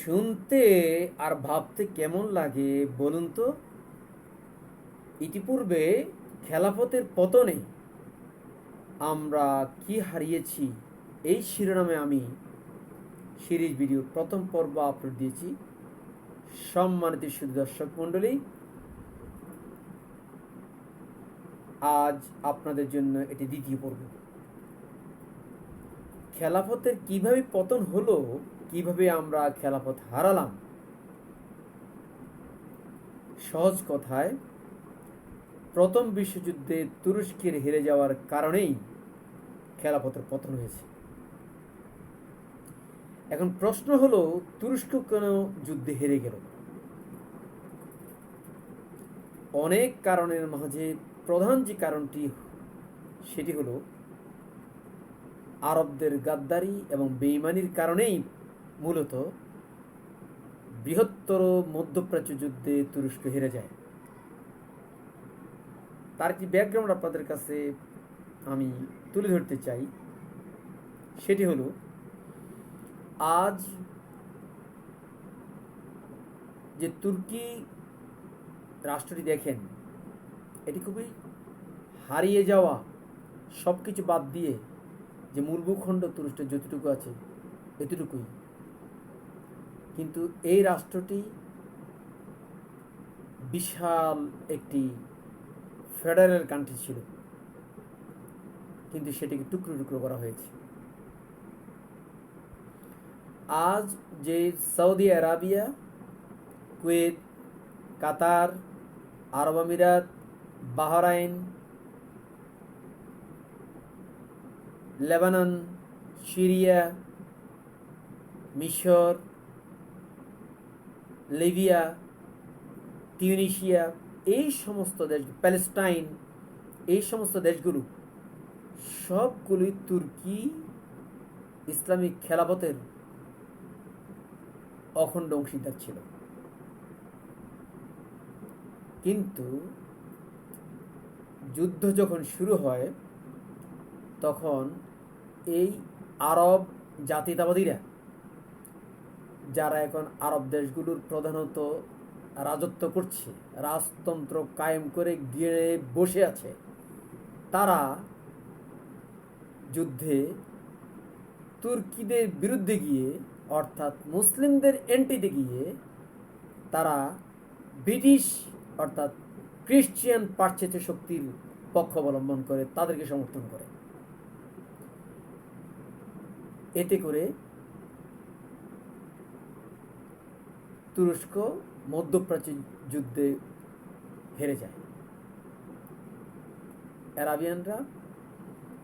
শুনতে আর ভাবতে কেমন লাগে বলুন তো? ইতিপূর্বে খেলাফতের পতনে আমরা কি হারিয়েছি এই শিরোনামে আমি সিরিজ ভিডিও প্রথম পর্ব আপলোড দিয়েছি। সম্মানিত শুধু দর্শক মণ্ডলী, আজ আপনাদের জন্য এটি দ্বিতীয় পর্ব। খেলাফতের কীভাবে পতন হলো, কীভাবে আমরা খেলাফত হারালাম? সহজ কথায়, প্রথম বিশ্বযুদ্ধে তুরস্কের হেরে যাওয়ার কারণেই খেলাফতের পতন হয়েছে। এখন প্রশ্ন হলো, তুরস্ক কেন যুদ্ধে হেরে গেল? অনেক কারণের মাঝে প্রধান যে কারণটি, সেটি হলো আরবদের গাদ্দারি এবং বেইমানির কারণেই মূলত বৃহত্তর মধ্যপ্রাচ্য যুদ্ধে তুরস্ক হেরে যায়। তার কি ব্যাকগ্রাউন্ড আপনাদের কাছে আমি তুলে ধরতে চাই, সেটি হলো, আজ যে তুর্কি রাষ্ট্রটি দেখেন, এটি খুবই হারিয়ে যাওয়া সব কিছু বাদ দিয়ে যে মূল ভূখণ্ড তুরস্কের যতটুকু আছে, এতটুকুই। কিন্তু এই রাষ্ট্রটি বিশাল একটি ফেডারেল কান্ট্রি ছিল। কিন্তু সেটিকে টুকরো টুকরো করা হয়েছে। আজ যে সৌদি আরাবিয়া, কুয়েত, কাতার, আরব আমিরাত, বাহরাইন লেবানন, সিরিয়া, মিশর, লিবিয়া টিউনিশিয়া এই সমস্ত দেশ, প্যালেস্টাইন, এই সমস্ত দেশগুলো, সবগুলোই তুর্কি ইসলামিক খেলাপথের অখণ্ড অংশীদার ছিল। কিন্তু যুদ্ধ যখন শুরু হয়, তখন এই আরব জাতিতাবাদীরা, যারা এখন আরব দেশগুলোর প্রধানত রাজত্ব করছে, রাজতন্ত্র কায়েম করে গিয়ে বসে আছে, তারা যুদ্ধে তুর্কিদের বিরুদ্ধে গিয়ে, অর্থাৎ মুসলিমদের এন্ট্রিতে গিয়ে, তারা ব্রিটিশ, অর্থাৎ খ্রিস্টিয়ান পাশ্চাত্য শক্তির পক্ষ অবলম্বন করে, তাদেরকে সমর্থন করে। এতে করে তুরস্ক মধ্যপ্রাচ্য যুদ্ধে হেরে যায়। অ্যারাবিয়ানরা,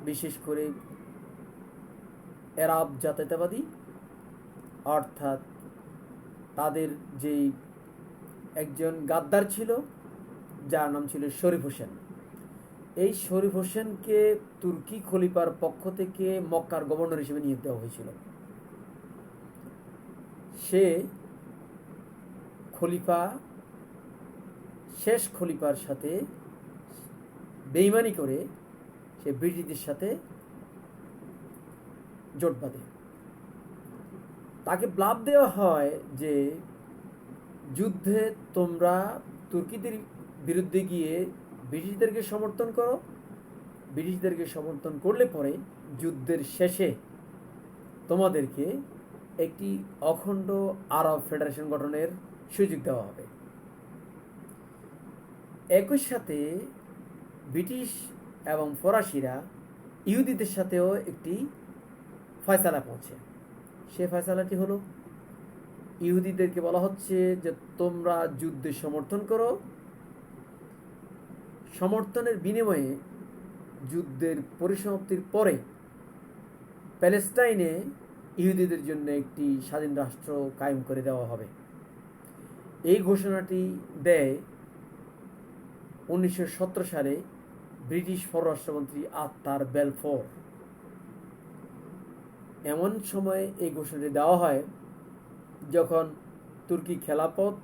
বিশেষ করে এরাব জাতীয়তাবাদী, অর্থাৎ তাদের যেই একজন গাদ্দার ছিল, যার নাম ছিল শরীফ হোসেন। এই শরীফ হোসেনকে তুর্কি খলিফার পক্ষ থেকে মক্কার গভর্নর হিসেবে নিয়োগ দেওয়া হয়েছিল। সে খলিফা, শেষ খলিফার সাথে বেইমানি করে সে ব্রিটিশদের সাথে জোট বাঁধে। তাকে ব্লাব দেওয়া হয় যে যুদ্ধে তোমরা তুর্কিদের বিরুদ্ধে গিয়ে ব্রিটিশদেরকে সমর্থন করো। ব্রিটিশদেরকে সমর্থন করলে পরে যুদ্ধের শেষে তোমাদেরকে একটি অখণ্ড আরব ফেডারেশন গঠনের সুযোগ দেওয়া হবে। একই সাথে ব্রিটিশ এবং ফরাসিরা ইহুদিদের সাথেও একটি ফয়সালা পৌঁছে সে ফয়সালাটি হলো, ইহুদিদেরকে বলা হচ্ছে যে তোমরা যুদ্ধে সমর্থন করো সমর্থনের বিনিময়ে যুদ্ধের পরিসমাপ্তির পরে প্যালেস্টাইনে ইহুদিদের জন্য একটি স্বাধীন রাষ্ট্র কায়েম করে দেওয়া হবে। এই ঘোষণাটি দেয় উনিশশো সতেরো সালে ব্রিটিশ পররাষ্ট্রমন্ত্রী আত্মার বেলফোর। এমন সময়ে এই ঘোষণাটি দেওয়া হয় যখন তুর্কি খেলাপথ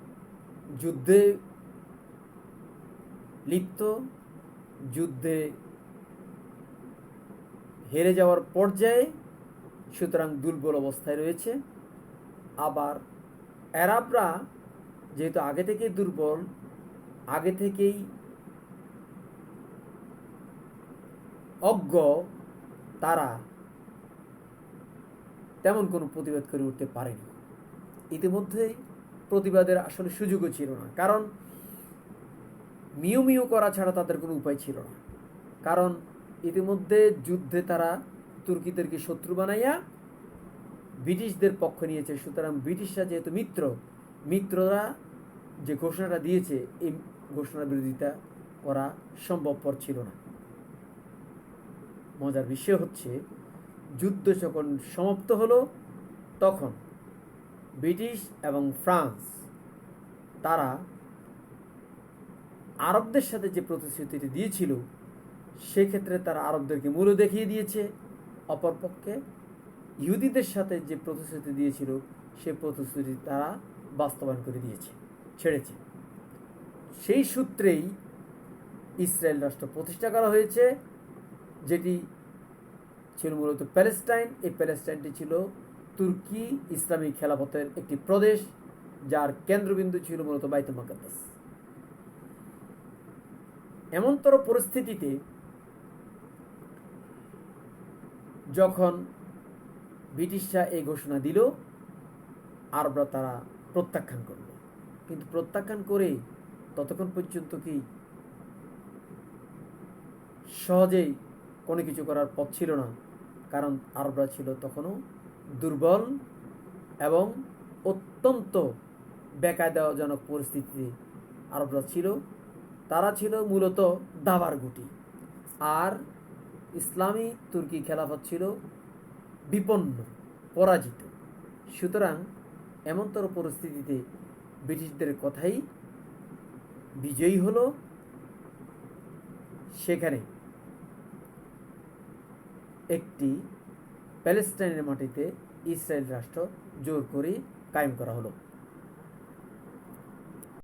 যুদ্ধে লিপ্ত যুদ্ধে হেরে যাওয়ার পর্যায়ে সুতরাং দুর্বল অবস্থায় রয়েছে। আবার অ্যারাবরা যেহেতু আগে থেকেই দুর্বল, আগে থেকেই অজ্ঞ, তারা তেমন কোনো প্রতিবাদ করে উঠতে পারেনি। ইতিমধ্যেই প্রতিবাদের আসলে সুযোগও ছিল না। কারণ মিউ মিউ করা ছাড়া তাদের কোনো উপায় ছিল না। কারণ ইতিমধ্যে যুদ্ধে তারা তুর্কিদেরকে শত্রু বানাইয়া ব্রিটিশদের পক্ষ নিয়েছে। সুতরাং ব্রিটিশরা যেহেতু মিত্র, মিত্ররা যে ঘোষণাটা দিয়েছে, এই ঘোষণার বিরোধিতা করা সম্ভবপর ছিল না। মজার বিষয় হচ্ছে, যুদ্ধ যখন সমাপ্ত হলো, তখন ব্রিটিশ এবং ফ্রান্স, তারা আরবদের সাথে যে প্রতিশ্রুতিটি দিয়েছিল, সেক্ষেত্রে তারা আরবদেরকে মূল্য দেখিয়ে দিয়েছে। অপরপক্ষে ইহুদিদের সাথে যে প্রতিশ্রুতি দিয়েছিল, সে প্রতিশ্রুতি তারা বাস্তবায়ন করে দিয়েছে, ছেড়েছে। সেই সূত্রেই ইসরায়েল রাষ্ট্র প্রতিষ্ঠা করা হয়েছে, যেটি ছিল মূলত প্যালেস্টাইন। এই প্যালেস্টাইনটি ছিল তুর্কি ইসলামী খেলাফতের একটি প্রদেশ, যার কেন্দ্রবিন্দু ছিল মূলত বাইতুল মাকাদ্দাস। এমনতর পরিস্থিতিতে যখন ব্রিটিশরা এই ঘোষণা দিল, আরবরা তারা প্রত্যাখ্যান করল। কিন্তু প্রত্যাখ্যান করে ততক্ষণ পর্যন্ত কি সহজেই কোনো কিছু করার পথ ছিল না, কারণ আরবরা ছিল তখনও দুর্বল এবং অত্যন্ত বেকায়দাজনক পরিস্থিতিতে আরবরা ছিল। তারা ছিল মূলত দাবার গুটি। আর ইসলামী তুর্কি খেলাফত ছিল বিপন্ন, পরাজিত। সুতরাং এমনতর পরিস্থিতিতে ব্রিটিশদের কথাই বিজয়ী হলো। সেখানে একটি প্যালেস্টাইনের মাটিতে ইসরায়েল রাষ্ট্র জোর করে কায়েম করা হলো।